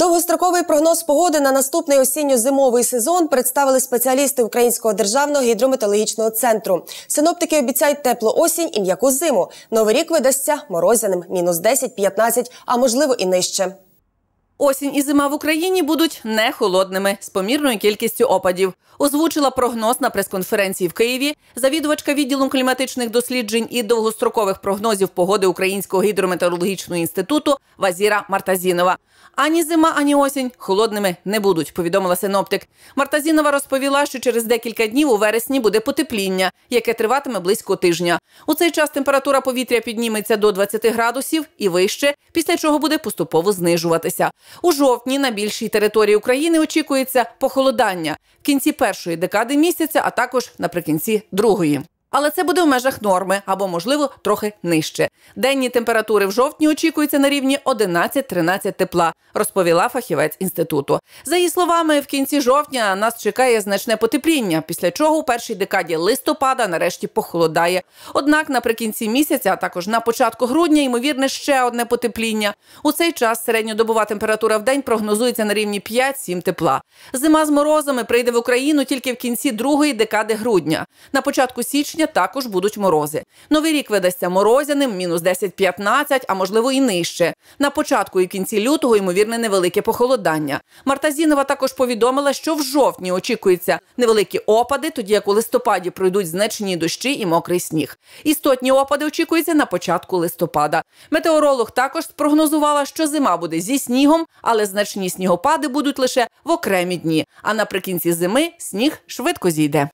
Довгостроковий прогноз погоди на наступний осінньо-зимовий сезон представили спеціалісти Українського державного гідрометеорологічного центру. Синоптики обіцяють теплу осінь і м'яку зиму. Новий рік видасться морозяним – мінус 10-15, а можливо і нижче. Осінь і зима в Україні будуть не холодними з помірною кількістю опадів. Озвучила прогноз на прес-конференції в Києві завідувачка відділу кліматичних досліджень і довгострокових прогнозів погоди Українського гідрометеорологічного інституту Вазіра Мартазінова. Ані зима, ані осінь холодними не будуть. Повідомила синоптик. Мартазінова розповіла, що через декілька днів у вересні буде потепління, яке триватиме близько тижня. У цей час температура повітря підніметься до 20 градусів і вище, після чого буде поступово знижуватися. У жовтні на більшій території України очікується похолодання в кінці першої декади місяця, а також наприкінці другої. Але це буде в межах норми або, можливо, трохи нижче. Денні температури в жовтні очікуються на рівні 11-13 тепла, розповіла фахівець інституту. За її словами, в кінці жовтня нас чекає значне потепління, після чого у першій декаді листопада нарешті похолодає. Однак наприкінці місяця, а також на початку грудня, ймовірне ще одне потепління. У цей час середньодобова температура в день прогнозується на рівні 5-7 тепла. Зима з морозами прийде в Україну тільки в кінці другої декади грудня. На початку січня січня також будуть морози. Новий рік видасться морозяним, мінус 10-15, а можливо і нижче. На початку і кінці лютого ймовірне невелике похолодання. Мартазінова також повідомила, що в жовтні очікуються невеликі опади, тоді як у листопаді пройдуть значні дощі і мокрий сніг. Істотні опади очікуються на початку листопада. Метеоролог також спрогнозувала, що зима буде зі снігом, але значні снігопади будуть лише в окремі дні. А наприкінці зими сніг швидко зійде.